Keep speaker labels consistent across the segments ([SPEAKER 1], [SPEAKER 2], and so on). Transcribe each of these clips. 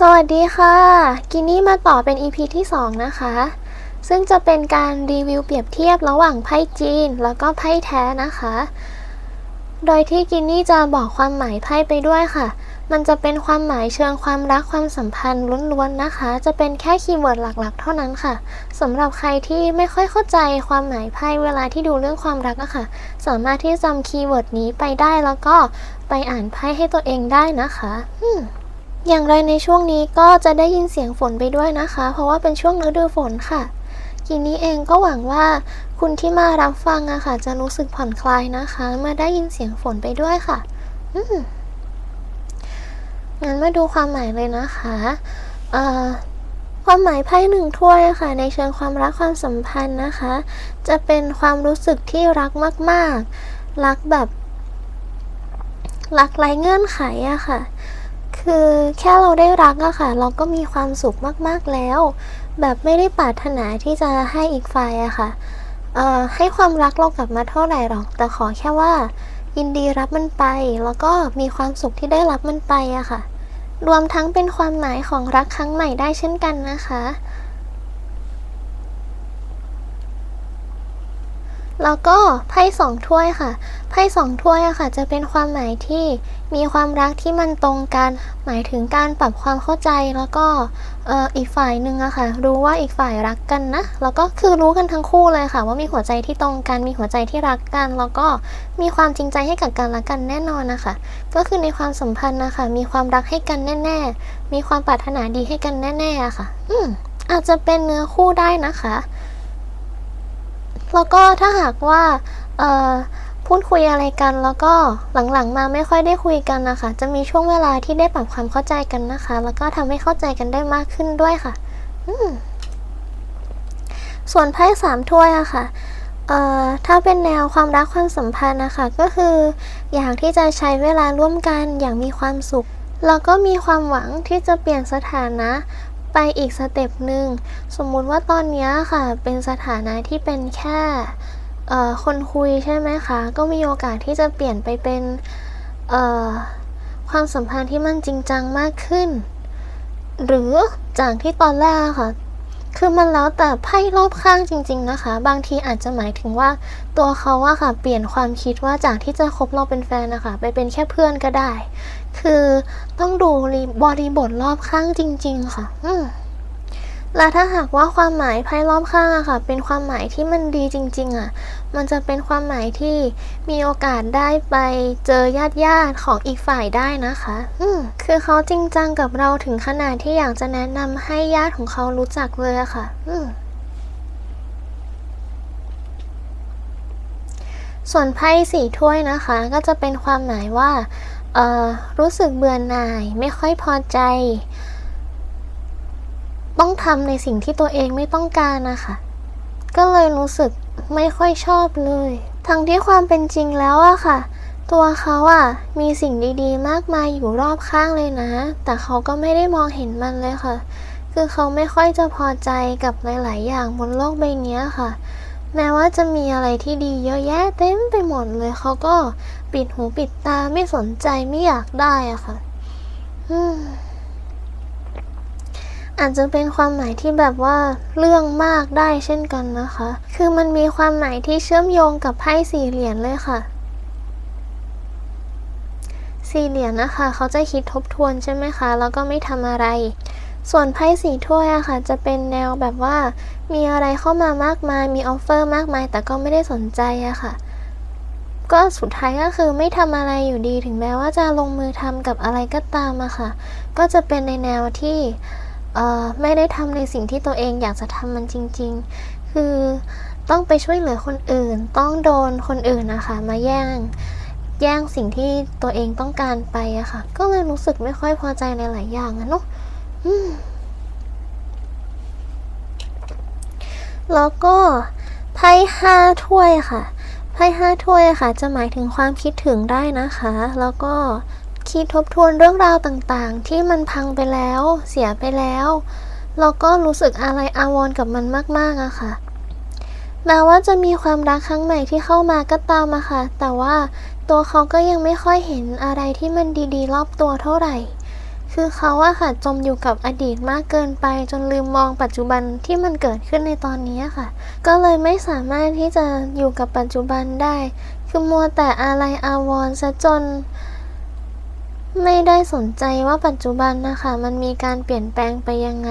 [SPEAKER 1] สวัสดีค่ะ กินนี่มาต่อเป็น EP ที่ 2 นะคะ ซึ่งจะเป็นการรีวิวเปรียบเทียบระหว่างไพ่จีนแล้วก็ไพ่แท้นะคะ โดยที่กินนี่จะบอกความหมายไพ่ไปด้วยค่ะ มันจะเป็นความหมายเชิงความรักความสัมพันธ์ล้วนๆนะคะ จะเป็นแค่คีย์เวิร์ดหลักๆ เท่านั้นค่ะสำหรับใครที่ไม่ค่อยเข้าใจความหมายไพ่เวลาที่ดูเรื่องความรักอะค่ะ สามารถที่จะจำคีย์เวิร์ดนี้ไปได้แล้วก็ไปอ่านไพ่ให้ตัวเองได้นะคะอืม อย่างไรในช่วงนี้ก็จะได้ยินเสียงฝนไปด้วยนะคะ เพราะว่าเป็นช่วงฤดูฝนค่ะทีนี้เองก็หวังว่าคุณที่มารับฟังอะค่ะ จะรู้สึกผ่อนคลายนะคะมื่อได้ยินเสียงฝนไปด้วยค่ะ อืมงั้นมาดูความหมายเลยนะคะเอ่อความหมายไพ่หนึ่งถ้วยอะค่ะ ในเชิงความรักความสัมพันธ์นะคะ จะเป็นความรู้สึกที่รักมาก ๆ รักแบบ รักไร้เงื่อนไขอะค่ะ คือแค่เราได้รักอะค่ะ เราก็มีความสุขมากๆแล้ว แบบไม่ได้ปรารถนาที่จะให้อีกฝ่ายอะค่ะเอ่อให้ความรักเรากลับมาเท่าไหร่หรอก แต่ขอแค่ว่า ยินดีรับมันไป แล้วก็มีความสุขที่ได้รับมันไปอะค่ะ รวมทั้งเป็นความหมายของรักครั้งใหม่ได้เช่นกันนะคะ แล้วก็ไพ่สองถ้วยค่ะ ไพ่สองถ้วยอะค่ะ จะเป็นความหมายที่มีความรักที่มันตรงกัน หมายถึงการปรับความเข้าใจแล้วก็อ่ออีกฝ่ายหนึ่งอะค่ะ รู้ว่าอีกฝ่ายรักกันนะ แล้วก็คือรู้กันทั้งคู่เลยค่ะ ว่ามีหัวใจที่ตรงกัน มีหัวใจที่รักกัน แล้วก็มีความจริงใจให้กับกันและกันแน่นอนนะคะ ก็คือในความสัมพันธ์นะคะมีความรักให้กันแน่ ๆ มีความปรารถนาดีให้กันแน่ๆอะค่ะ อืมอาจจะเป็นเนื้อคู่ได้นะคะ แล้วก็ถ้าหากว่าพูดคุยอะไรกันแล้วก็หลังๆ มาไม่ค่อยได้คุยกันนะคะ จะมีช่วงเวลาที่ได้ปรับความเข้าใจกันนะคะ แล้วก็ทำให้เข้าใจกันได้มากขึ้นด้วยค่ะส่วนไพ่สามถ้วยอะค่ะเอ่อถ้าเป็นแนวความรักความสัมพันธ์นะคะ ก็คืออยากที่จะใช้เวลาร่วมกันอย่างมีความสุข แล้วก็มีความหวังที่จะเปลี่ยนสถานะ ไปอีกสเต็ปหนึ่งสมมุติว่าตอนนี้ค่ะเป็นสถานะที่เป็นแค่คนคุยใช่ไหมคะ ก็มีโอกาสที่จะเปลี่ยนไปเป็นความสัมพันธ์ที่มันจริงจังมากขึ้น หรือจากที่ตอนแรกค่ะ คือมันแล้วแต่ไพ่รอบข้างจริง ๆนะคะ บางทีอาจจะหมายถึงว่า ตัวเขาอะค่ะ เปลี่ยนความคิดว่าจากที่จะคบเราเป็นแฟนนะคะ ไปเป็นแค่เพื่อนก็ได้ คือต้องดูบริบทรอบข้างจริง ๆ ค่ะ อืม และถ้าหากว่าความหมายไพ่รอบข้างอะค่ะ เป็นความหมายที่มันดีจริง ๆอะมันจะเป็นความหมายที่มีโอกาสได้ไปเจอญาติญาติๆของอีกฝ่ายได้นะคะ อืมคือเขาจริงจังกับเราถึงขนาดที่อยากจะแนะนำให้ญาติของเขารู้จักเลยอะค่ะ อืมส่วนไพ่สี่ถ้วยนะคะ ก็จะเป็นความหมายว่า เอ่อ รู้สึกเบื่อหน่าย ไม่ค่อยพอใจ ต้องทำในสิ่งที่ตัวเองไม่ต้องการนะคะก็เลยรู้สึกไม่ค่อยชอบเลย ทั้งที่ความเป็นจริงแล้วอะค่ะ ตัวเขาอะมีสิ่งดีๆ มากมายอยู่รอบข้างเลยนะ แต่เขาก็ไม่ได้มองเห็นมันเลยค่ะ คือเขาไม่ค่อยจะพอใจกับหลาย ๆ อย่างบนโลกใบนี้ค่ะ แม้ว่าจะมีอะไรที่ดีเยอะแยะเต็มไปหมดเลย เขาก็ปิดหูปิดตาไม่สนใจไม่อยากได้อะค่ะ อืม อาจจะเป็นความหมายที่แบบว่าเรื่องมากได้เช่นกันนะคะ คือมันมีความหมายที่เชื่อมโยงกับไพ่สี่เหรียญเลยค่ะ สี่เหรียญนะคะ เขาจะคิดทบทวนใช่ไหมคะ แล้วก็ไม่ทำอะไร ส่วนไพ่สีถ้วยอะค่ะ จะเป็นแนวแบบว่า มีอะไรเข้ามามากมาย มีออฟเฟอร์มากมาย แต่ก็ไม่ได้สนใจอะค่ะ ก็สุดท้ายก็คือไม่ทำอะไรอยู่ดี ถึงแม้ว่าจะลงมือทำกับอะไรก็ตามอะค่ะ ก็จะเป็นในแนวที่ ไม่ได้ทำในสิ่งที่ตัวเองอยากจะทำมันจริง ๆ คือต้องไปช่วยเหลือคนอื่น ต้องโดนคนอื่นนะคะ มาแย่ง แย่งสิ่งที่ตัวเองต้องการไปอะค่ะ ก็เลยรู้สึกไม่ค่อยพอใจในหลายอย่างอะเนาะแล้วก็ไพ่ห้าถ้วยค่ะ ไพ่ห้าถ้วยค่ะ จะหมายถึงความคิดถึงได้นะคะ แล้วก็ คิดทบทวนเรื่องราวต่างๆ ที่มันพังไปแล้ว เสียไปแล้วแล้วก็รู้สึกอะไรอาวร์กับมันมากๆอะค่ะแม้ว่าจะมีความรักครั้งใหม่ที่เข้ามาก็ตามอะค่ะ แต่ว่าตัวเขาก็ยังไม่ค่อยเห็นอะไรที่มันดีๆ รอบตัวเท่าไหร่ คือเขาอะค่ะจมอยู่กับอดีตมากเกินไป จนลืมมองปัจจุบันที่มันเกิดขึ้นในตอนนี้ค่ะ ก็เลยไม่สามารถที่จะอยู่กับปัจจุบันได้ คือมัวแต่อะไรอาวรณ์ซะจน ไม่ได้สนใจว่าปัจจุบันนะคะ มันมีการเปลี่ยนแปลงไปยังไง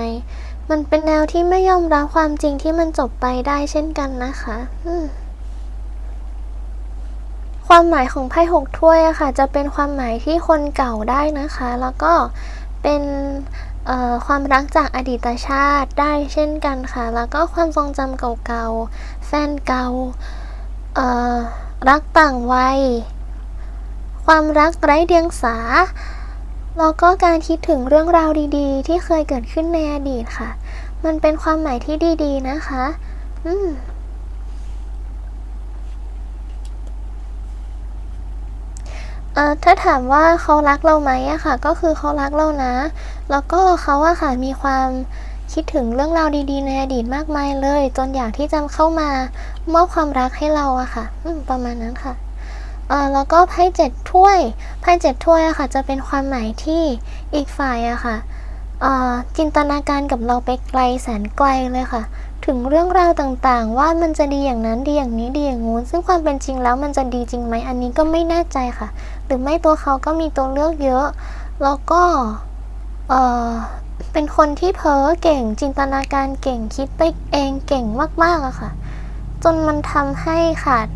[SPEAKER 1] มันเป็นแนวที่ไม่ยอมรับความจริงที่มันจบไปได้เช่นกันนะคะความหมายของไพ่หกถ้วยอะค่ะ จะเป็นความหมายที่คนเก่าได้นะคะ แล้วก็เป็นความรักจากอดีตชาติได้เช่นกันค่ะ แล้วก็ความทรงจำเก่าๆ แฟนเก่ารักต่างวัย ความรักไร้เดียงสา แล้วก็การคิดถึงเรื่องราวดีๆ ที่เคยเกิดขึ้นในอดีตค่ะ มันเป็นความหมายที่ดีๆนะคะ อืมเอ่อถ้าถามว่าเขารักเราไหมอะค่ะ ก็คือเขารักเรานะ แล้วก็เขาอะค่ะมีความคิดถึงเรื่องราวดีๆ ในอดีตมากมายเลย จนอยากที่จะเข้ามามอบความรักให้เราอะค่ะอืมประมาณนั้นค่ะ อ่อแล้วก็ไพ่เจ็ดถ้วยไพ่เจ็ดถ้วยอะค่ะ จะเป็นความหมายที่อีกฝ่ายอะค่ะจินตนาการกับเราไปไกลแสนไกลเลยค่ะ ถึงเรื่องราวต่างๆ ว่ามันจะดีอย่างนั้นดีอย่างนี้ดีอย่างงู้นซึ่งความเป็นจริงแล้วมันจะดีจริงไหมอันนี้ก็ไม่แน่ใจค่ะ หรือไม่ตัวเขาก็มีตัวเลือกเยอะ แล้วก็เออเป็นคนที่เพ้อเก่งจินตนาการเก่งคิดไปเองเก่งมากๆอะค่ะ จนมันทำให้ขาด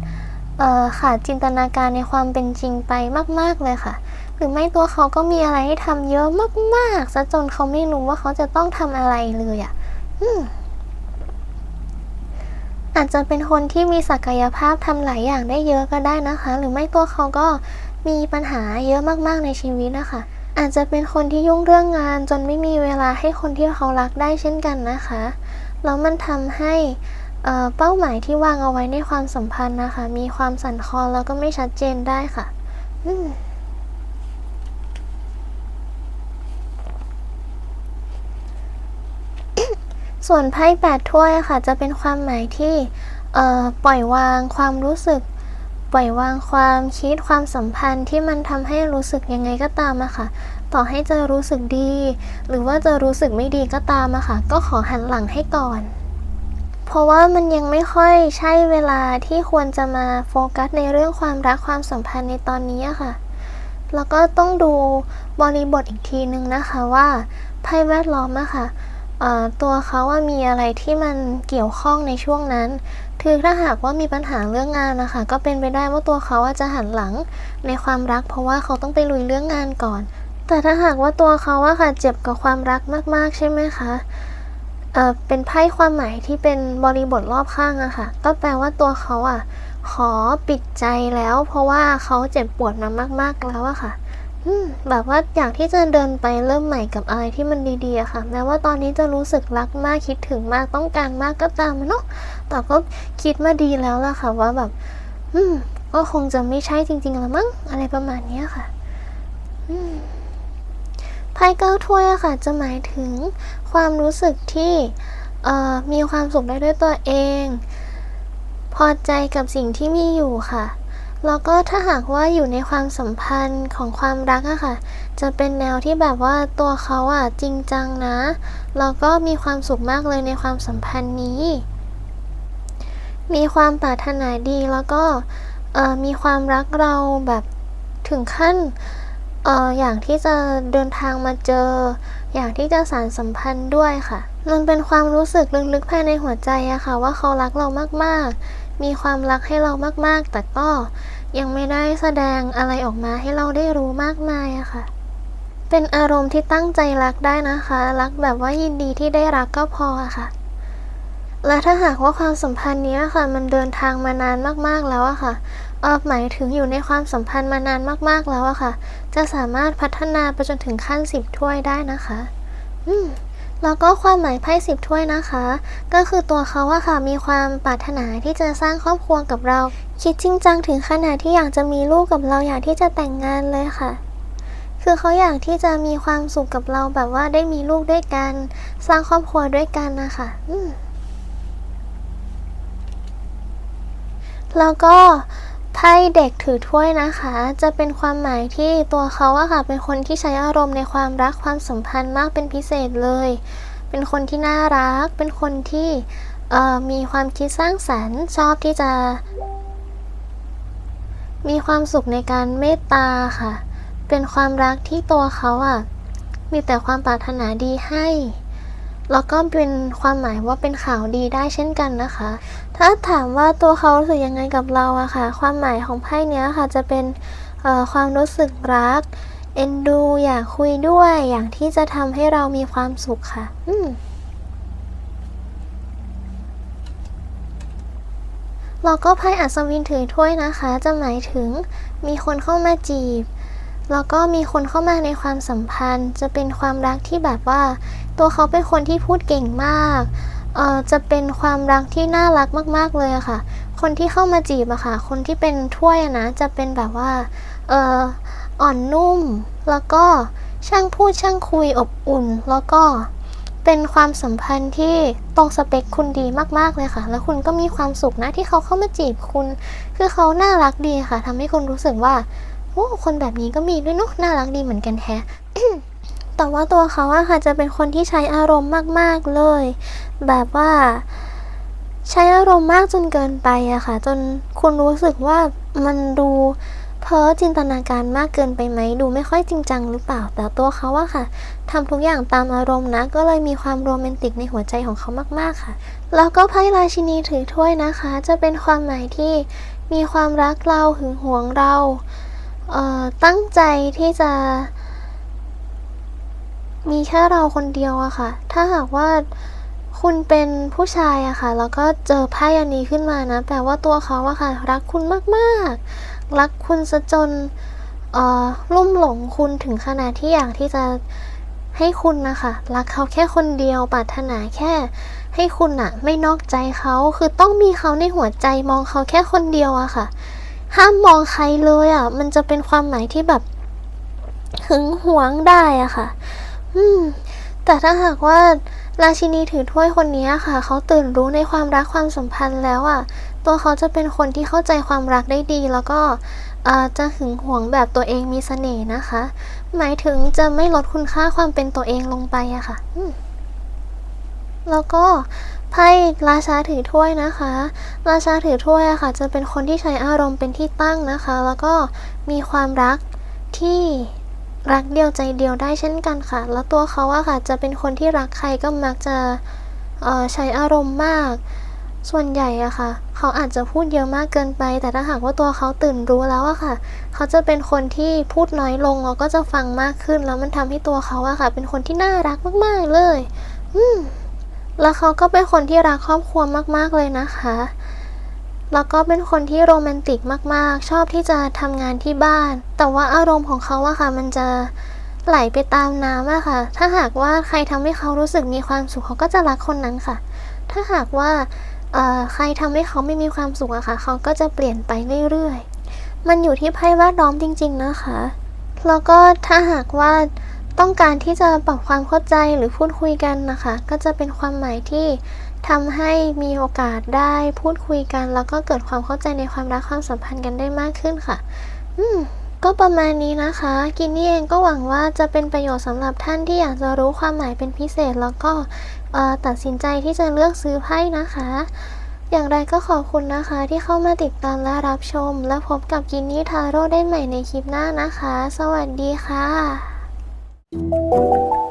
[SPEAKER 1] เอ่อขาดจินตนาการในความเป็นจริงไปมาก ๆ เลยค่ะ หรือไม่ตัวเขาก็มีอะไรให้ทำเยอะมากๆซะจนเขาไม่รู้ว่าเขาจะต้องทำอะไรเลยอะอืมอาจจะเป็นคนที่มีศักยภาพทำหลายอย่างได้เยอะก็ได้นะคะ หรือไม่ตัวเขาก็มีปัญหาเยอะมากๆในชีวิตนะคะอาจจะเป็นคนที่ยุ่งเรื่องงานจนไม่มีเวลาให้คนที่เขารักได้เช่นกันนะคะ แล้วมันทำให้ เป้าหมายที่วางเอาไว้ในความสัมพันธ์นะคะ มีความสั่นคลอนแล้วก็ไม่ชัดเจนได้ค่ะส่วนไพ่แปดถ้วยอะค่ะ จะเป็นความหมายที่ปล่อยวางความรู้สึก ปล่อยวางความคิดความสัมพันธ์ที่มันทำให้รู้สึกยังไงก็ตามอะค่ะ ต่อให้จะรู้สึกดี หรือว่าจะรู้สึกไม่ดีก็ตามอะค่ะ ก็ขอหันหลังให้ก่อน เพราะว่ามันยังไม่ค่อยใช่เวลาที่ควรจะมาโฟกัสในเรื่องความรักความสัมพันธ์ในตอนนี้ค่ะ แล้วก็ต้องดูบริบทอีกทีนึงนะคะว่าไพ่แวดล้อมอะค่ะตัวเขาว่ามีอะไรที่มันเกี่ยวข้องในช่วงนั้น คือถ้าหากว่ามีปัญหาเรื่องงานนะคะ ก็เป็นไปได้ว่าตัวเขาอาจจะหันหลังในความรัก เพราะว่าเขาต้องไปลุยเรื่องงานก่อน แต่ถ้าหากว่าตัวเขาอะค่ะเจ็บกับความรักมากๆใช่ไหมคะ เป็นไพ่ความหมายที่เป็นบริบทรอบข้างอะค่ะ ก็แปลว่าตัวเขาอะขอปิดใจแล้ว เพราะว่าเขาเจ็บปวดมามาก ๆแล้วอะค่ะแบบว่าอยากที่จะเดินไปเริ่มใหม่กับอะไรที่มันดีๆอะค่ะ แม้ว่าตอนนี้จะรู้สึกรักมากคิดถึงมากต้องการมากก็ตามเนาะแต่ก็คิดมาดีแล้วล่ะค่ะ ว่าแบบ อืม ก็คงจะไม่ใช่จริงๆละมั้งอะไรประมาณเนี้ยค่ะอืมไพ่เก้าถ้วยอะค่ะ จะหมายถึง ความรู้สึกที่มีความสุขได้ด้วยตัวเอง พอใจกับสิ่งที่มีอยู่ค่ะ แล้วก็ถ้าหากว่าอยู่ในความสัมพันธ์ของความรักอะค่ะ จะเป็นแนวที่แบบว่าตัวเขาอะจริงจังนะ แล้วก็มีความสุขมากเลยในความสัมพันธ์นี้ มีความปรารถนาดีแล้วก็มีความรักเราแบบถึงขั้น เอออย่างที่จะเดินทางมาเจอ อยากที่จะสานสัมพันธ์ด้วยค่ะ มันเป็นความรู้สึกลึกๆภายในหัวใจอะค่ะ ว่าเขารักเรามากๆ มีความรักให้เรามากๆ แต่ก็ยังไม่ได้แสดงอะไรออกมาให้เราได้รู้มากมายอะค่ะ เป็นอารมณ์ที่ตั้งใจรักได้นะคะ รักแบบว่ายินดีที่ได้รักก็พออะค่ะ และถ้าหากว่าความสัมพันธ์เนี้ยค่ะ มันเดินทางมานานมากๆแล้วอะค่ะเออหมายถึงอยู่ในความสัมพันธ์มานานมากๆแล้วอะค่ะ จะสามารถพัฒนาไปจนถึงขั้นสิบถ้วยได้นะคะ อืมแล้วก็ความหมายไพ่สิบถ้วยนะคะ ก็คือตัวเขาอะค่ะมีความปรารถนาที่จะสร้างครอบครัวกับเรา คิดจริงจังถึงขนาดที่อยากจะมีลูกกับเราอยากที่จะแต่งงานเลยค่ะ คือเขาอยากที่จะมีความสุขกับเราแบบว่าได้มีลูกด้วยกัน สร้างครอบครัวด้วยกันนะคะอืม แล้วก็ไพ่เด็กถือถ้วยนะคะ จะเป็นความหมายที่ตัวเขาอะค่ะเป็นคนที่ใช้อารมณ์ในความรักความสัมพันธ์มากเป็นพิเศษเลย เป็นคนที่น่ารัก เป็นคนที่มีความคิดสร้างสรรค์ ชอบที่จะ มีความสุขในการเมตตาค่ะ เป็นความรักที่ตัวเขาอะมีแต่ความปรารถนาดีให้ แล้วก็เป็นความหมายว่าเป็นข่าวดีได้เช่นกันนะคะ ถ้าถามว่าตัวเขารู้สึกยังไงกับเราอะค่ะ ความหมายของไพ่เนี้ยค่ะจะเป็นความรู้สึกรัก เอ็นดู อยากคุยด้วย อย่างที่จะทำให้เรามีความสุขค่ะ อืมแล้วก็ไพ่อัศวินถือถ้วยนะคะ จะหมายถึงมีคนเข้ามาจีบ แล้วก็มีคนเข้ามาในความสัมพันธ์ จะเป็นความรักที่แบบว่า ตัวเขาเป็นคนที่พูดเก่งมากเอ่อจะเป็นความรักที่น่ารักมากๆเลยอะค่ะ คนที่เข้ามาจีบอะค่ะ คนที่เป็นถ้วยนะ จะเป็นแบบว่าเอ่ออ่อนนุ่ม แล้วก็ช่างพูดช่างคุยอบอุ่น แล้วก็เป็นความสัมพันธ์ที่ตรงสเปคคุณดีมากๆเลยค่ะ แล้วคุณก็มีความสุขนะที่เขาเข้ามาจีบคุณ คือเขาน่ารักดีค่ะทำให้คุณรู้สึกว่า อ้คนแบบนี้ก็มีด้วยเนอะน่ารักดีเหมือนกันแฮะแต่ว่าตัวเขาอะค่ะจะเป็นคนที่ใช้อารมณ์มากๆเลย แบบว่า ใช้อารมณ์มากจนเกินไปอะค่ะ จนคุณรู้สึกว่ามันดูเพ้อจินตนาการมากเกินไปไหม ดูไม่ค่อยจริงจังหรือเปล่า แต่ตัวเขาอะค่ะทำทุกอย่างตามอารมณ์นะ ก็เลยมีความโรแมนติกในหัวใจของเขามากๆค่ะ แล้วก็ไพ่ราชินีถือถ้วยนะคะ จะเป็นความหมายที่มีความรักเราหึงหวงเรา เอ่อตั้งใจที่จะ มีแค่เราคนเดียวอะค่ะ ถ้าหากว่าคุณเป็นผู้ชายอะค่ะ แล้วก็เจอไพ่อันนี้ขึ้นมานะแปลว่าตัวเขาอะค่ะ รักคุณมากๆ รักคุณซะจนเออลุ่มหลงคุณถึงขนาดที่อยากที่จะให้คุณนะคะรักเขาแค่คนเดียวปรารถนาแค่ ให้คุณอะไม่นอกใจเขาคือต้องมีเขาในหัวใจมองเขาแค่คนเดียวอะค่ะ ห้ามมองใครเลยอะมันจะเป็นความหมายที่แบบหึงหวงได้อะค่ะ อืม แต่ถ้าหากว่าราชินีถือถ้วยคนนี้ค่ะ เขาตื่นรู้ในความรักความสัมพันธ์แล้วอะ ตัวเขาจะเป็นคนที่เข้าใจความรักได้ดี แล้วก็จะหึงหวงแบบตัวเองมีเสน่ห์นะคะ หมายถึงจะไม่ลดคุณค่าความเป็นตัวเองลงไปอะค่ะแล้วก็ ไพ่ราชาถือถ้วยนะคะ ราชาถือถ้วยอะค่ะ จะเป็นคนที่ใช้อารมณ์เป็นที่ตั้งนะคะ แล้วก็มีความรักที่รักเดียวใจเดียวได้เช่นกันค่ะ แล้วตัวเขาอะค่ะจะเป็นคนที่รักใครก็มักจะใช้อารมณ์มาก ส่วนใหญ่อะค่ะ เขาอาจจะพูดเยอะมากเกินไป แต่ถ้าหากว่าตัวเขาตื่นรู้แล้วอะค่ะ เขาจะเป็นคนที่พูดน้อยลงแล้วก็จะฟังมากขึ้น แล้วมันทำให้ตัวเขาอะค่ะ เป็นคนที่น่ารักมากๆเลย อืม แล้วเขาก็เป็นคนที่รักครอบครัวมากๆเลยนะคะ แล้วก็เป็นคนที่โรแมนติกมากๆ ชอบที่จะทำงานที่บ้าน แต่ว่าอารมณ์ของเขาอะค่ะ มันจะไหลไปตามน้ำอะค่ะ ถ้าหากว่าใครทำให้เขารู้สึกมีความสุขเขาก็จะรักคนนั้นค่ะ ถ้าหากว่าใครทำให้เขาไม่มีความสุขอะค่ะ เขาก็จะเปลี่ยนไปเรื่อยๆ มันอยู่ที่ไพ่แวดล้อมจริง ๆ นะคะ แล้วก็ถ้าหากว่า ต้องการที่จะปรับความเข้าใจหรือพูดคุยกันนะคะ ก็จะเป็นความหมายที่ทำให้มีโอกาสได้พูดคุยกัน แล้วก็เกิดความเข้าใจในความรักความสัมพันธ์กันได้มากขึ้นค่ะ อืมก็ประมาณนี้นะคะ กินนี่เองก็หวังว่าจะเป็นประโยชน์สำหรับท่านที่อยากจะรู้ความหมายเป็นพิเศษ แล้วก็ตัดสินใจที่จะเลือกซื้อไพ่นะคะ อย่างไรก็ขอบคุณนะคะที่เข้ามาติดตามและรับชม และพบกับกินนี่ทาโร่ได้ใหม่ในคลิปหน้านะคะ สวัสดีค่ะ Thank you.